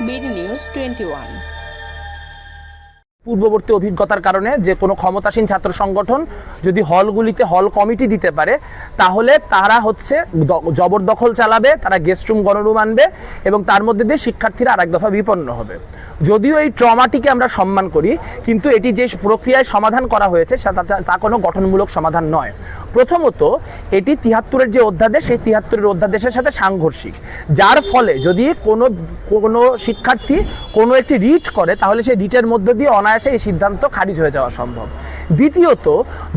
BD news twenty one. পূর্ববর্তী অভিজ্ঞতার কারণে যে কোনো ক্ষমতাসীন ছাত্র সংগঠন যদি হলগুলিতে হল কমিটি দিতে পারে, তাহলে তারা হচ্ছে জবরদখল চালাবে, তারা গেস্ট রুম, গণরুম আনবে এবং তার মধ্যে দিয়ে শিক্ষার্থীরা আরেক দফা বিপন্ন হবে। যদিও এই ট্রমাটিকে আমরা সম্মান করি, কিন্তু এটি যে প্রক্রিয়ায় সমাধান করা হয়েছে তা- তা কোনো গঠনমূলক সমাধান নয়। প্রথমত, এটি তিহাত্তরের যে অধ্যাদেশ, সেই তিহাত্তরের অধ্যাদেশের সাথে সাংঘর্ষিক। যার ফলে যদি কোনো কোনো শিক্ষার্থী কোনো একটি রিট করে, তাহলে সেই রিটের মধ্য দিয়ে অনায়াসে এই সিদ্ধান্ত খারিজ হয়ে যাওয়া সম্ভব। দ্বিতীয়ত,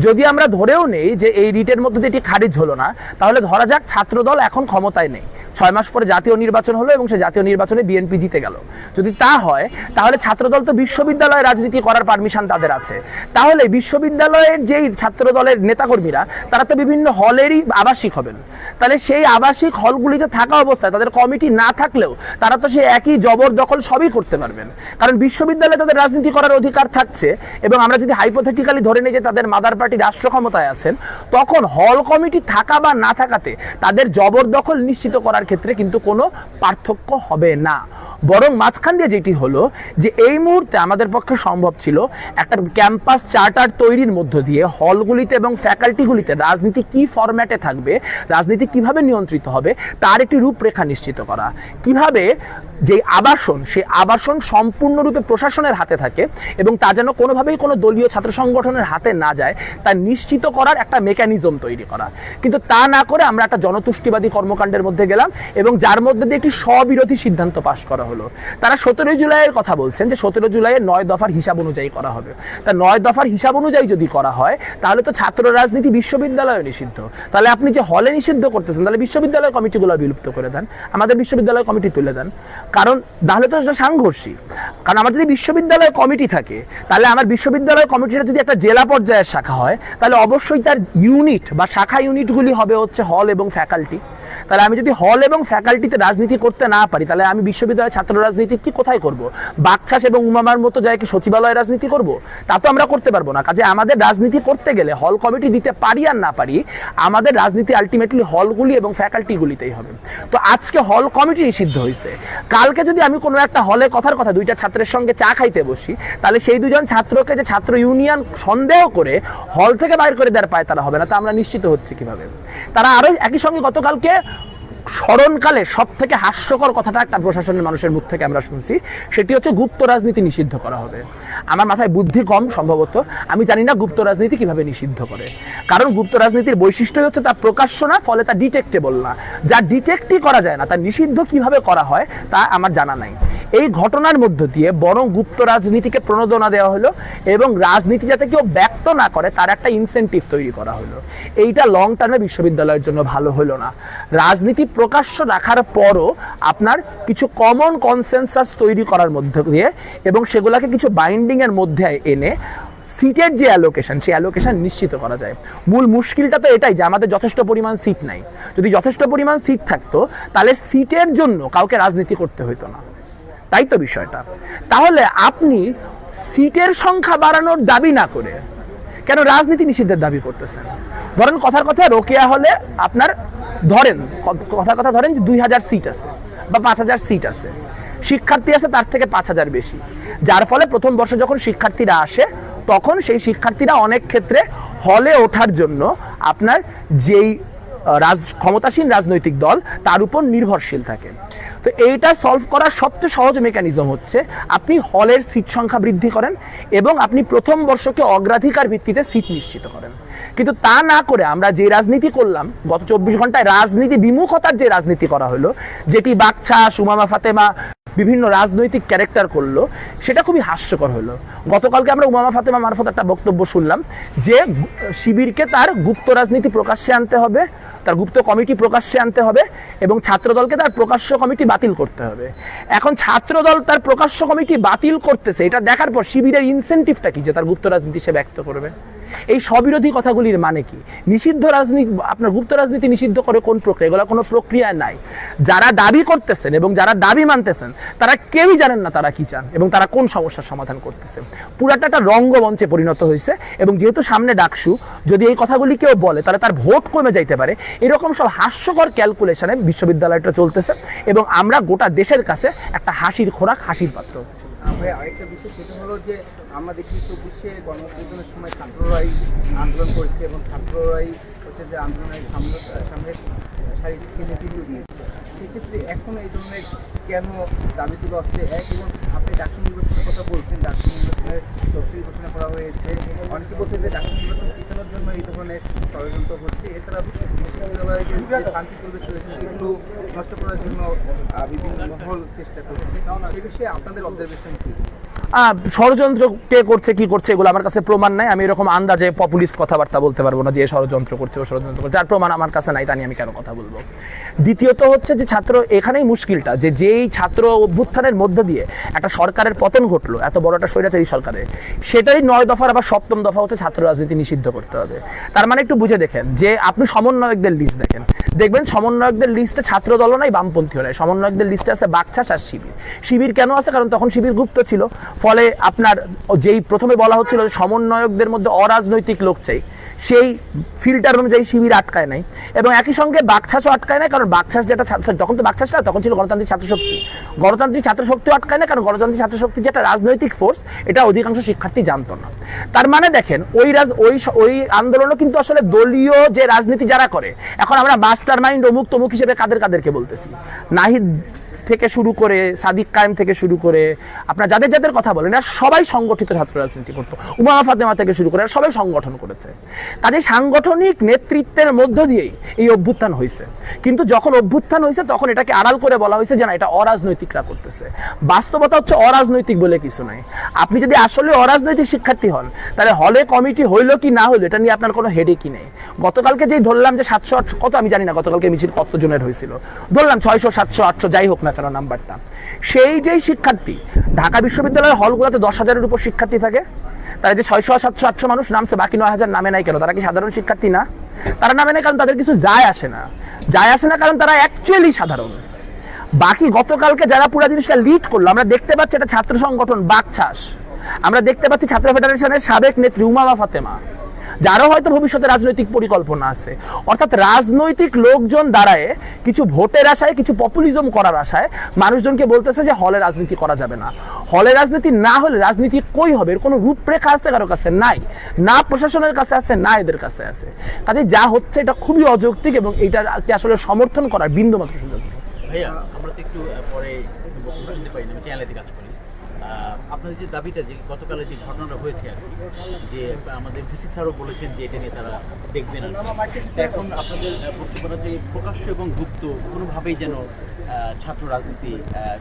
যদি আমরা ধরেও নেই যে এই রিটের মধ্যে দিয়ে এটি খারিজ হলো না, তাহলে ধরা যাক ছাত্রদল এখন ক্ষমতায় নেই। ছয় মাস পরে জাতীয় নির্বাচন হলো এবং সে জাতীয় নির্বাচনে বিএনপি জিতে গেল। যদি তা হয়, তাহলে ছাত্রদল তো বিশ্ববিদ্যালয়ে রাজনীতি করার পারমিশন তাদের আছে। তাহলে বিশ্ববিদ্যালয়ের যেই ছাত্রদলের নেতাকর্মীরা, তারা তো বিভিন্ন হলেরই আবাসিক হবেন। তাহলে সেই আবাসিক হলগুলিতে থাকা অবস্থায়, তাদের কমিটি না থাকলেও তারা তো সেই একই জবরদখল সবই করতে পারবেন। কারণ বিশ্ববিদ্যালয়ে তাদের রাজনীতি করার অধিকার থাকছে এবং আমরা যদি হাইপোথেটিক্যালি ধরে নিই যে তাদের মাদার পার্টি রাষ্ট্র ক্ষমতায় আছেন, তখন হল কমিটি থাকা বা না থাকাতে তাদের জবরদখল নিশ্চিত করার ক্ষেত্রে কিন্তু কোনো পার্থক্য হবে না। বরং মাঝখান দিয়ে যেটি হলো যে এই মুহূর্তে আমাদের পক্ষে সম্ভব ছিল একটা ক্যাম্পাস চার্টার তৈরির মধ্য দিয়ে হলগুলিতে এবং ফ্যাকাল্টিগুলিতে রাজনীতি কি ফরম্যাটে থাকবে, রাজনীতি কীভাবে নিয়ন্ত্রিত হবে, তার একটি রূপরেখা নিশ্চিত করা। কীভাবে যে আবাসন, সেই আবাসন সম্পূর্ণরূপে প্রশাসনের হাতে থাকে এবং তা যেন কোনোভাবেই কোনো দলীয় ছাত্র সংগঠনের হাতে না যায়, তা নিশ্চিত করার একটা মেকানিজম তৈরি করা। কিন্তু তা না করে আমরা একটা জনতুষ্টিবাদী কর্মকাণ্ডের মধ্যে গেলাম এবং যার মধ্যে দিয়ে একটি স্ববিরোধী সিদ্ধান্ত পাশ করা হলো। তারা সতেরোই জুলাইয়ের কথা বলছেন যে সতেরো জুলাইয়ের নয় দফার হিসাব অনুযায়ী করা হবে। তা নয় দফার হিসাব অনুযায়ী যদি করা হয়, তাহলে তো ছাত্র রাজনীতি বিশ্ববিদ্যালয়ে নিষিদ্ধ। তাহলে আপনি যে হলে নিষিদ্ধ করতেছেন, তাহলে বিশ্ববিদ্যালয় কমিটিগুলো বিলুপ্ত করে দেন। আমাদের বিশ্ববিদ্যালয় কমিটি তুলে দেন। কারণ তাহলে তো সাংঘর্ষিক। কারণ আমার যদি বিশ্ববিদ্যালয় কমিটি থাকে, তাহলে আমার বিশ্ববিদ্যালয় কমিটিটা যদি একটা জেলা পর্যায়ের শাখা হয়, তাহলে অবশ্যই তার ইউনিট বা শাখা ইউনিটগুলি হবে হচ্ছে হল এবং ফ্যাকাল্টি। তাহলে আমি যদি হল এবং ফ্যাকাল্টিতে রাজনীতি করতে না পারি, তাহলে আমি বিশ্ববিদ্যালয়ের ছাত্র রাজনীতি কি কোথায় করব? বাকছাস এবং উমামার মতো যায় কি সচিবালয় রাজনীতি করব? তা তো আমরা করতে পারব না। কাজে আমাদের রাজনীতি করতে গেলে হল কমিটি দিতে পারি আর না পারি, আমাদের রাজনীতি আলটিমেটলি হলগুলি এবং ফ্যাকাল্টিগুলিতেই হবে। তো আজকে হল কমিটি নিষিদ্ধ হয়েছে কালকে যদি আমি কোনো একটা হলে কথার কথা দুইটা ছাত্রের সঙ্গে চা খাইতে বসি, তাহলে সেই দুজন ছাত্রকে যে ছাত্র ইউনিয়ন সন্দেহ করে হল থেকে বাইর করে দেওয়ার পায় তারা হবে না। তা আমরা নিশ্চিত হচ্ছে কীভাবে? তারা আরও একই সঙ্গে গতকালকে স্মরণকালে সব থেকে হাস্যকর কথাটা একটা প্রশাসনের মানুষের মুখ থেকে আমরা শুনছি, সেটি হচ্ছে গুপ্ত রাজনীতি নিষিদ্ধ করা হবে। আমার মাথায় বুদ্ধি কম সম্ভবত। আমি জানি না গুপ্ত রাজনীতি কীভাবে নিষিদ্ধ করে। কারণ গুপ্ত রাজনীতির বৈশিষ্ট্য হচ্ছে তা প্রকাশ্য না, ফলে তা ডিটেক্টেবল না। যা ডিটেক্টই করা যায় না, তা নিষিদ্ধ কীভাবে করা হয়, তা আমার জানা নাই। এই ঘটনার মধ্য দিয়ে বরং গুপ্ত রাজনীতিকে প্রণোদনা দেওয়া হলো এবং রাজনীতি যাতে কেউ ব্যক্ত না করে, তার একটা ইনসেন্টিভ তৈরি করা হলো। এইটা লং টার্মে বিশ্ববিদ্যালয়ের জন্য ভালো হলো না। রাজনীতি প্রকাশ্য রাখার পরও আপনার কিছু কমন কনসেনসাস তৈরি করার মধ্য দিয়ে এবং সেগুলোকে কিছু বাইন্ডিং এর মধ্যে এনে সিটের যে অ্যালোকেশন সেই অ্যালোকেশন নিশ্চিত করা যায়। মূল মুশকিলটা তো এটাই যে আমাদের যথেষ্ট পরিমাণ সিট নাই। যদি যথেষ্ট পরিমাণ সিট থাকতো, তাহলে সিটের জন্য কাউকে রাজনীতি করতে হতো না। তাই তো বিষয়টা। তাহলে আপনি সিটের সংখ্যা বাড়ানোর দাবি না করে কেন রাজনীতি নিষিদ্ধের দাবি করতেছেন? ধরেন কথার কথা রোকেয়া হলে আপনার ধরেন, কথার কথা ধরেন যে দুই হাজার সিট আছে বা পাঁচ হাজার সিট আছে। শিক্ষার্থী আছে, তার থেকে পাঁচ হাজার বেশি। যার ফলে প্রথম বর্ষে যখন শিক্ষার্থীরা আসে, তখন সেই শিক্ষার্থীরা অনেক ক্ষেত্রে হলে ওঠার জন্য আপনার যেই রাজ, ক্ষমতাসীন রাজনৈতিক দল, তার উপর নির্ভরশীল থাকে। তো এইটা সলভ করার সবচেয়ে সহজ মেকানিজম হচ্ছে, আপনি হলের সিট সংখ্যা বৃদ্ধি করেন এবং আপনি প্রথম বর্ষকে অগ্রাধিকার ভিত্তিতে সিট নিশ্চিত করেন। কিন্তু তা না করে আমরা যে রাজনীতি করলাম, গত চব্বিশ ঘন্টায় রাজনীতি, বিমুখতার যে রাজনীতি করা হলো, যেটি বাচ্চা সুমামা, ফাতেমা বিভিন্ন রাজনৈতিক ক্যারেক্টার করল, সেটা খুবই হাস্যকর হলো। গতকালকে আমরা উমামা ফাতেমা মারফত একটা বক্তব্য শুনলাম যে শিবিরকে তার গুপ্ত রাজনীতি প্রকাশ্যে আনতে হবে, তার গুপ্ত কমিটি প্রকাশ্যে আনতে হবে এবং ছাত্রদলকে তার প্রকাশ্য কমিটি বাতিল করতে হবে। এখন ছাত্রদল তার প্রকাশ্য কমিটি বাতিল করতেছে, এটা দেখার পর শিবিরের ইনসেন্টিভটা কি যে তার গুপ্ত রাজনীতি সে ব্যক্ত করবে? এই স্ববিরোধী কথাগুলির মানে কি? নিষিদ্ধ রাজনীতি, আপনার গুপ্ত রাজনীতি নিষিদ্ধ করে কোন প্রক্রিয়া? এগুলো কোনো প্রক্রিয়া নাই। যারা দাবি করতেছেন এবং যারা দাবি মানতেছেন, তারা কেউই জানেন না তারা কি চান এবং তারা কোন সমস্যার সমাধান করতেছে। পুরাটা একটা রঙ্গমঞ্চে পরিণত হয়েছে এবং যেহেতু সামনে ডাকসু, যদি এই কথাগুলি কেউ বলে, তাহলে তার ভোট কমে যাইতে পারে। এরকম সব হাস্যকর ক্যালকুলেশনে বিশ্ববিদ্যালয়টা চলতেছে এবং আমরা গোটা দেশের কাছে একটা হাসির খোরাক, হাসির পাত্র হচ্ছি। আরেকটা বিষয়, সেটা হলো যে আমরা দেখি চব্বিশে গণঅভ্যুত্থানের সময় ছাত্ররাই আন্দোলন করেছে এবং ছাত্ররাই হচ্ছে যে আন্দোলনের সামনে সামনে সারি থেকে নেতৃত্ব দিয়েছে। সেক্ষেত্রে এখন এই ধরনের কেন দাবি তুলা হচ্ছে এক, এবং আপনি ডাক্তার নির্বাচনের কথা বলছেন ডাক্তার নির্বাচনের তফসিল ঘোষণা করা হয়েছে। অনেকে বলছে যে ডাক্তার নির্বাচন পিছানোর জন্য এই ধরনের ষড়যন্ত্র হচ্ছে। এছাড়া বিশ্ববিদ্যালয়ের যে শান্তি পরিবেশ রয়েছে, সেগুলো নষ্ট করার জন্য বিভিন্ন মহল চেষ্টা করছে। কারণ সে বিষয়ে আপনাদের অবজারভেশন কি? ষড়যন্ত্র কে করছে, কি করছে, এগুলো আমার কাছে প্রমাণ নাই। আমি এরকম আন্দাজে পপুলিস্ট কথাবার্তা বলতে পারব না যে ষড়যন্ত্র করছে, ও ষড়যন্ত্র করছে। যার প্রমাণ আমার কাছে নাই, তা নিয়ে আমি কেন কথা বলব? দ্বিতীয়ত হচ্ছে যে ছাত্র, এখানেই মুশকিলটা যে যেই ছাত্র অভ্যুত্থানের মধ্য দিয়ে একটা সরকারের পতন ঘটলো, এত বড় একটা স্বৈরাচারী সরকারের সেটাই নয় দফার আবার সপ্তম দফা হচ্ছে ছাত্র রাজনীতি নিষিদ্ধ করতে হবে। তার মানে একটু বুঝে দেখেন যে আপনি সমন্বয়কদের লিস্ট দেখেন। দেখবেন সমন্বয়কদের লিস্টে ছাত্র দল নাই বামপন্থী নাই। সমন্বয়কদের লিস্টে আছে বাকছাস আর শিবির। শিবির কেন আছে? কারণ তখন শিবির গুপ্ত ছিল। ফলে আপনার যেই প্রথমে বলা হচ্ছিল সমন্বয়কদের মধ্যে অরাজনৈতিক লোক চাই, সেই ফিল্টার অনুযায়ী শিবির আটকায় নাই। এবং একই সঙ্গে বাকছাসও আটকায় নাই, কারণ বাকছাস যেটা ছাত্র তখন তো বাকছাস না তখন ছিল গণতান্ত্রিক ছাত্র শক্তি গণতান্ত্রিক ছাত্র শক্তিও আটকায় না কারণ গণতান্ত্রিক ছাত্র শক্তি যেটা রাজনৈতিক ফোর্স এটা অধিকাংশ শিক্ষার্থী জানতো না। তার মানে দেখেন, ওই রাজ, ওই ওই আন্দোলনও কিন্তু আসলে দলীয় যে রাজনীতি যারা করে, এখন আমরা মাস্টার মাইন্ড অমুক তমুক হিসেবে কাদের কাদেরকে বলতেছি? নাহিদ থেকে শুরু করে, সাদিক কায়েম থেকে শুরু করে, আপনার যাদের যাদের কথা বলেন, এরা সবাই সংগঠিত ছাত্র রাজনীতি করতো। উমা ফাতেমা থেকে শুরু করে সবাই সংগঠন করেছে। কাজে সাংগঠনিক নেতৃত্বের মধ্য দিয়েই এই অভ্যুত্থান হয়েছে। কিন্তু যখন অভ্যুত্থান হয়েছে, তখন এটাকে আড়াল করে বলা হয়েছে যে না, এটা অরাজনৈতিকরা করতেছে। বাস্তবতা হচ্ছে অরাজনৈতিক বলে কিছু নাই। আপনি যদি আসলে অরাজনৈতিক শিক্ষার্থী হন, তাহলে হলে কমিটি হইল কি না হইল, এটা নিয়ে আপনার কোনো হেডেকই নেই। গতকালকে যেই ধরলাম যে সাতশো আটশো কত আমি জানি না, গতকালকে মিছিল কত জনের হয়েছিল। ধরলাম ছয়শো, সাতশো, আটশো, যাই হোক না কেন নাম্বারটা। সেই যেই শিক্ষার্থী, ঢাকা বিশ্ববিদ্যালয়ের হলগুলোতে দশ হাজারের উপর শিক্ষার্থী থাকে, তারা যে ছয়শো, সাতশো, আটশো মানুষ নামছে, বাকি নয় হাজার নামে নাই কেন? তারা কি সাধারণ শিক্ষার্থী না? তারা নামে নাই কারণ তাদের কিছু যায় আসে না। যায় আসে না কারণ তারা অ্যাকচুয়ালি সাধারণ। বাকি গতকালকে যারা পুরো জিনিসটা লিড করল, আমরা দেখতে পাচ্ছি এটা ছাত্র সংগঠন বাকছাস আমরা দেখতে পাচ্ছি ছাত্র ফেডারেশনের সাবেক নেত্রী উমামা ফাতেমা। যারও হয়তো ভবিষ্যতে রাজনৈতিক পরিকল্পনা আছে। অর্থাৎ রাজনৈতিক লোকজন দাঁড়ায় কিছু ভোটের আশায়, কিছু পপুলিজম করার আশায় মানুষজনকে বলতেছে যে হলে রাজনীতি করা যাবে না। হলে রাজনীতি না হলে রাজনীতি কই হবে? এর কোনো রূপরেখা আছে কারও কাছে? নাই। না প্রশাসনের কাছে আছে, না এদের কাছে আছে। কাজে যা হচ্ছে এটা খুবই অযৌক্তিক এবং এটা আসলে সমর্থন করার বিন্দু মাত্র সুযোগ ভাইয়া, আমরা তো একটু পরে শুনতে না চ্যানেলেতে কাজ করি আহ, আপনাদের যে দাবিটা যে গতকালের যে ঘটনাটা হয়েছে আর যে আমাদের ভিসি স্যারও বলেছেন যে এটা নিয়ে তারা দেখবেন। তো এখন আপনাদের আহ, বক্তব্যটা যে প্রকাশ্য এবং গুপ্ত কোনোভাবেই যেন ছাত্র রাজনীতি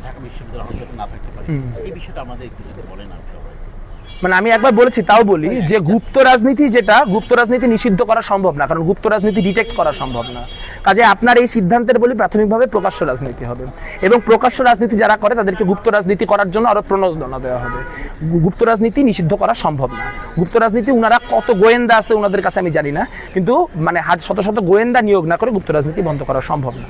ঢাকা বিশ্ববিদ্যালয় হয়তো না থাকতে পারে। এই বিষয়টা আমাদের একটু যদি বলেন আর সবাই। মানে আমি একবার বলেছি তাও বলি যে গুপ্ত রাজনীতি যেটা গুপ্ত রাজনীতি নিষিদ্ধ করা সম্ভব না কারণ গুপ্ত রাজনীতি ডিটেক্ট করা সম্ভব না। কাজে আপনার এই সিদ্ধান্তের বলি প্রাথমিকভাবে প্রকাশ্য রাজনীতি হবে। এবং প্রকাশ্য রাজনীতি যারা করে, তাদেরকে গুপ্ত রাজনীতি করার জন্য আরও প্রণোদনা দেওয়া হবে। গুপ্ত রাজনীতি নিষিদ্ধ করা সম্ভব না। গুপ্ত রাজনীতি ওনারা কত গোয়েন্দা আছে ওনাদের কাছে আমি জানি না। কিন্তু মানে হাজ শত শত গোয়েন্দা নিয়োগ না করে গুপ্ত রাজনীতি বন্ধ করা সম্ভব না।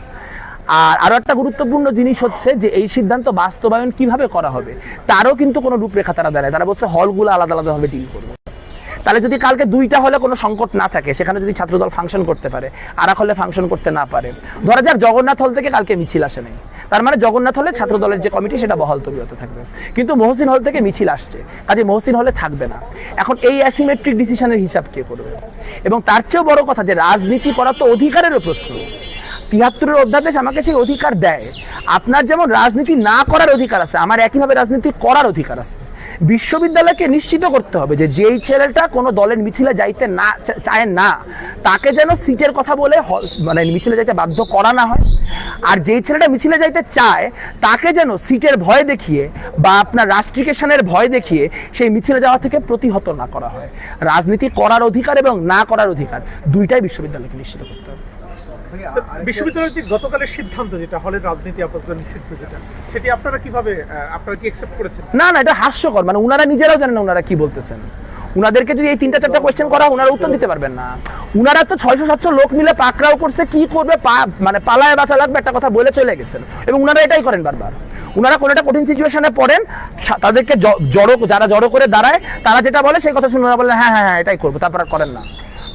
আর আরও একটা গুরুত্বপূর্ণ জিনিস হচ্ছে যে, এই সিদ্ধান্ত বাস্তবায়ন কীভাবে করা হবে, তারও কিন্তু কোনো রূপরেখা তারা দেয় তারা বলছে, হলগুলো আলাদা আলাদাভাবে ডিল করবে। তাহলে যদি কালকে দুইটা হলে কোনো সংকট না থাকে, সেখানে যদি ছাত্রদল ফাংশন করতে পারে আর এক হলে ফাংশন করতে না পারে। ধরা যাক জগন্নাথ হল থেকে কালকে মিছিল আসে নাই। তার মানে জগন্নাথ হলে ছাত্রদলের যে কমিটি সেটা বহাল তবিয়তে থাকবে। কিন্তু মহসিন হল থেকে মিছিল আসছে। কাজে মহসিন হলে থাকবে না। এখন এই অ্যাসিমেট্রিক ডিসিশনের হিসাব কে করবে? এবং তার চেয়েও বড় কথা যে রাজনীতি করা তো অধিকারেরও প্রশ্ন। তিয়াত্তরের অধ্যাদেশ আমাকে সেই অধিকার দেয়। আপনার যেমন রাজনীতি না করার অধিকার আছে, আমার একইভাবে রাজনীতি করার অধিকার আছে। বিশ্ববিদ্যালয়কে নিশ্চিত করতে হবে যে যেই ছেলেটা কোনো দলের মিছিলে যাইতে না চায় না, তাকে যেন সিটের কথা বলে মানে মিছিলে যাইতে বাধ্য করা না হয়। আর যেই ছেলেটা মিছিলে যাইতে চায়, তাকে যেন সিটের ভয় দেখিয়ে বা আপনার রাষ্ট্রিকেশনের ভয় দেখিয়ে সেই মিছিলে যাওয়া থেকে প্রতিহত না করা হয়। রাজনীতি করার অধিকার এবং না করার অধিকার দুইটাই বিশ্ববিদ্যালয়কে নিশ্চিত করতে হবে। গতকালের সিদ্ধান্ত যেটা হলের রাজনীতি আপাতত নিষিদ্ধ যেটা সেটি আপনারা কীভাবে আপনারা কি একসেপ্ট করেছেন? না না এটা হাস্যকর। মানে উনারা নিজেরাও জানেন না উনারা কি বলতেছেন। উনাদেরকে যদি এই তিনটা চারটা কোয়েশ্চেন করা উনারা উত্তর দিতে পারবেন না। উনারা তো ছয়শো সাতশো লোক মিলে পাকড়াও করছে কি করবে পা- মানে পালায় বাঁচা লাগবে একটা কথা বলে চলে গেছেন। এবং উনারা এটাই করেন বারবার। উনারা কোনো একটা কঠিন সিচুয়েশনে পড়েন তাদেরকে জড়ো যারা জড়ো করে দাঁড়ায় তারা যেটা বলে সেই কথা শুনে ওরা বলে হ্যাঁ হ্যাঁ হ্যাঁ এটাই করব। তারপর আর করেন না।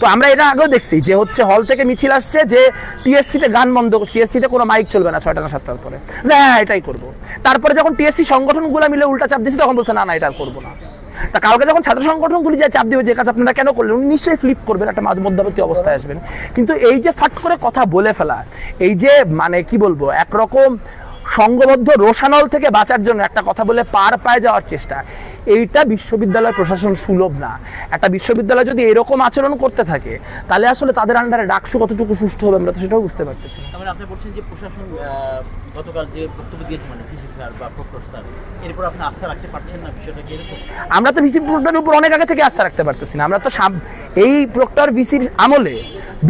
তো আমরা এটা আগেও দেখছি যে হচ্ছে হল থেকে মিছিল আসছে যে টিএসসি তে গান বন্ধ সিএসসি তে কোনো মাইক চলবে না ছয়টা না সাতটার পরে। যে হ্যাঁ এটাই করব। তারপরে যখন টিএসসি সংগঠনগুলো মিলে উল্টা চাপ দিচ্ছে তখন বলছে, না না, এটা আর করব না। তা কালকে যখন ছাত্র সংগঠনগুলি যে চাপ দিবে, যে কাজ আপনারা কেন করলেন, উনি নিশ্চয়ই ফ্লিপ করবেন, একটা মাঝ মধ্যবর্তী অবস্থায় আসবেন। কিন্তু এই যে ফাট করে কথা বলে ফেলা, এই যে মানে কি বলব, একরকম সংঘবদ্ধ রোশানল থেকে বাঁচার জন্য একটা কথা বলে পার পায় যাওয়ার চেষ্টা এইটা বিশ্ববিদ্যালয় প্রশাসন সুলভ না। একটা বিশ্ববিদ্যালয় যদি এরকম আচরণ করতে থাকে তাহলে আসলে তাদের আন্ডারে ডাকসু কতটুকু সুষ্ঠু হবে আমরা তো সেটাও বুঝতে পারতেছি মানে আপনি বলছেন যে প্রশাসন গতকাল যে বক্তব্য দিয়েছে মানে ভিসি স্যার বা প্রক্টর স্যার এরপর আপনি আস্থা রাখতে পারছেন না বিষয়টা কি এরকম? আমরা তো ভিসি প্রক্টরের উপর অনেক আগে থেকে আস্থা রাখতে পারতেছি না। আমরা তো এই প্রক্টর ভিসির আমলে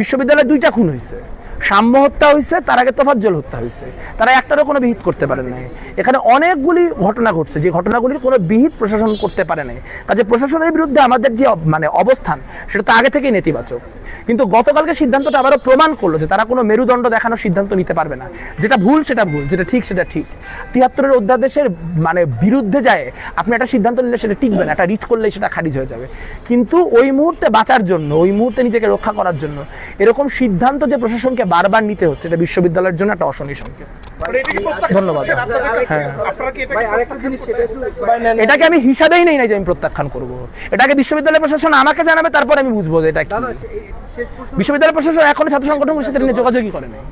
বিশ্ববিদ্যালয়ে দুইটা খুন হয়েছে। সাম্য হত্যা হয়েছে তার আগে তোফাজ্জল হত্যা হয়েছে তারা একটারও কোনো বিহিত করতে পারেন নাই। এখানে অনেকগুলি ঘটনা ঘটছে, যে ঘটনাগুলির কোনো বিহিত প্রশাসন করতে পারে নাই। কাজে প্রশাসনের বিরুদ্ধে আমাদের যে মানে অবস্থান, সেটা তো আগে থেকেই নেতিবাচক। কিন্তু গতকালকে সিদ্ধান্তটা আবারও প্রমাণ করল যে তারা কোনো মেরুদণ্ড দেখানোর সিদ্ধান্ত নিতে পারবে না। যেটা ভুল, সেটা ভুল, যেটা ঠিক, সেটা ঠিক। তিয়াত্তরের অধ্যাদেশের মানে বিরুদ্ধে যায়, আপনি একটা সিদ্ধান্ত নিলে সেটা টিকবে না, একটা রিচ করলে সেটা খারিজ হয়ে যাবে। কিন্তু ওই মুহূর্তে বাঁচার জন্য, ওই মুহূর্তে নিজেকে রক্ষা করার জন্য, এরকম সিদ্ধান্ত যে প্রশাসনকে বারবার নিতে হচ্ছে এটা বিশ্ববিদ্যালয়ের জন্য একটা অশনি সংকেত। ধন্যবাদ। এটাকে আমি হিসাবেই নেই না যে আমি প্রত্যাখ্যান করব। এটাকে বিশ্ববিদ্যালয় প্রশাসন আমাকে জানাবে তারপর আমি বুঝব যে এটা বিশ্ববিদ্যালয় প্রশাসন এখনও ছাত্র সংগঠনের সাথে যোগাযোগই করে নাই।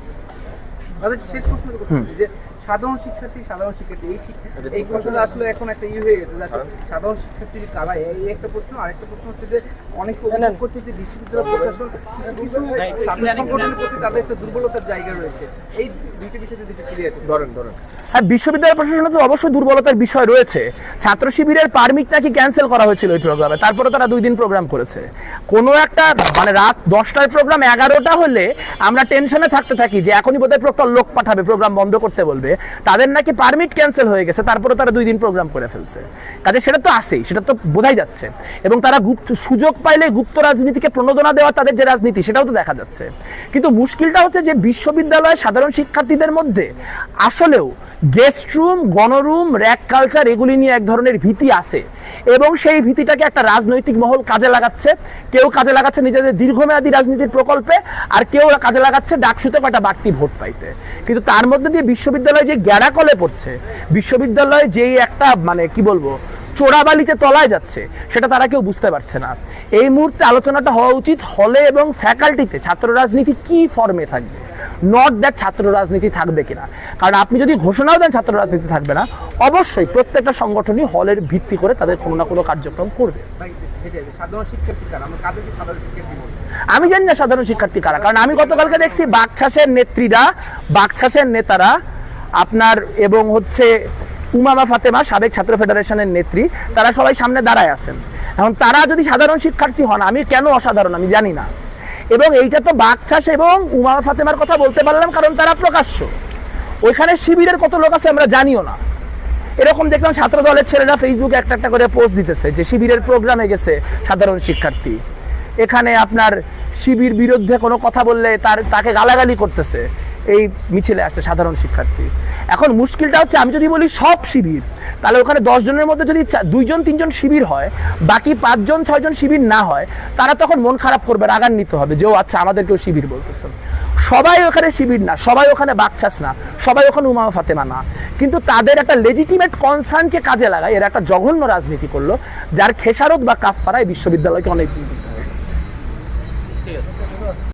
সাধারণ শিক্ষার্থী সাধারণ শিক্ষার্থী। এই শিক- এই প্রশ্নটা আসলে এখন একটা ইয়ে হয়ে গেছে যে সাধারণ শিক্ষার্থীর তারা এই একটা প্রশ্ন। আরেকটা প্রশ্ন হচ্ছে যে অনেক অভিযোগ করছে যে বিশ্ববিদ্যালয় প্রশাসন কিছু কিছু ছাত্র সংগঠনের প্রতি তাদের একটা দুর্বলতার জায়গা রয়েছে। এই দুইটা বিষয় যদি একটু ক্লিয়ার ধরেন ধরেন। হ্যাঁ বিশ্ববিদ্যালয় প্রশাসনের তো অবশ্যই দুর্বলতার বিষয় রয়েছে। ছাত্র শিবিরের পারমিট নাকি ক্যান্সেল করা হয়েছিল ওই প্রোগ্রামে তারপরে তারা দুই দিন প্রোগ্রাম করেছে। কোনো একটা মানে রাত দশটার প্রোগ্রাম এগারোটা হলে আমরা টেনশনে থাকতে থাকি যে এখনই বোধহয় প্রক্টর লোক পাঠাবে প্রোগ্রাম বন্ধ করতে বলবে। তাদের নাকি পারমিট ক্যান্সেল হয়ে গেছে, তারপরে তারা দুই দিন প্রোগ্রাম করে ফেলছে। কাজে সেটা তো আসেই সেটা তো বোঝাই যাচ্ছে। এবং তারা গুপ্ত, সুযোগ পাইলে গুপ্ত রাজনীতিকে প্রণোদনা দেওয়া তাদের যে রাজনীতি, সেটাও তো দেখা যাচ্ছে। কিন্তু মুশকিলটা হচ্ছে যে বিশ্ববিদ্যালয়ে সাধারণ শিক্ষার্থীদের মধ্যে আসলেও গেস্ট রুম, গণরুম র্যাক কালচার এগুলি নিয়ে এক ধরনের ভীতি আছে। এবং সেই ভীতিটাকে একটা রাজনৈতিক মহল কাজে লাগাচ্ছে। কেউ কাজে লাগাচ্ছে নিজেদের দীর্ঘমেয়াদী রাজনীতির প্রকল্পে, আর কেউ কাজে লাগাচ্ছে ডাকসুতে কটা বাড়তি ভোট পাইতে। কিন্তু তার মধ্যে দিয়ে বিশ্ববিদ্যালয় যে গ্যাড়াকলে পড়ছে, বিশ্ববিদ্যালয়ে যেই একটা মানে কি বলব, চোরাবালিতে তলায় যাচ্ছে, সেটা তারা কেউ বুঝতে পারছে না। এই মুহূর্তে আলোচনাটা হওয়া উচিত হলে এবং ফ্যাকাল্টিতে ছাত্র রাজনীতি কি ফর্মে থাকবে? নট দ্যাট ছাত্র রাজনীতি থাকবে কিনা। কারণ আপনি যদি ঘোষণাও দেন ছাত্র রাজনীতি থাকবে না অবশ্যই প্রত্যেকটা সংগঠনই হলের ভিত্তি করে তাদের কোনো না কোনো কার্যক্রম করবে। আমি জানি না সাধারণ শিক্ষার্থী কারা কারণ আমি গতকালকে দেখছি বাকছাসের নেত্রীরা বাকছাসের নেতারা আপনার এবং হচ্ছে উমামা ফাতেমা সাবেক ছাত্র ফেডারেশনের নেত্রী তারা সবাই সামনে দাঁড়ায় আছেন। এখন তারা যদি সাধারণ শিক্ষার্থী হন আমি কেন অসাধারণ আমি জানি না। এবং এইটা তো বাঘছাস এবং উমা ফাতেমার কথা বলতে পারলাম, কারণ তারা প্রকাশ্য। ওইখানে শিবিরের কত লোক আছে আমরা জানিও না। এরকম দেখলাম ছাত্র দলের ছেলেরা ফেসবুকে একটা একটা করে পোস্ট দিতেছে যে শিবিরের প্রোগ্রামে গেছে সাধারণ শিক্ষার্থী। এখানে আপনার শিবির বিরুদ্ধে কোনো কথা বললে তার, তাকে গালাগালি করতেছে। এই মিছিলে আসছে সাধারণ শিক্ষার্থী। এখন মুশকিলটা হচ্ছে, আমি যদি বলি সব শিবির, তাহলে ওখানে জনের মধ্যে যদি দুইজন, তিনজন শিবির হয়, বাকি পাঁচজন, ছয়জন শিবির না হয়, তারা তখন মন খারাপ করবে, রাগান্বিত হবে যে, ও আচ্ছা আমাদেরকেও শিবির বলতেছেন সবাই ওখানে শিবির না, সবাই ওখানে বাকচাস না, সবাই ওখানে উমা ফাতেমা না। কিন্তু তাদের একটা লেজিটিমেট কনসার্নকে কাজে লাগায়, এরা একটা জঘন্য রাজনীতি করল, যার খেসারত বা কাফফারায় বিশ্ববিদ্যালয়কে অনেক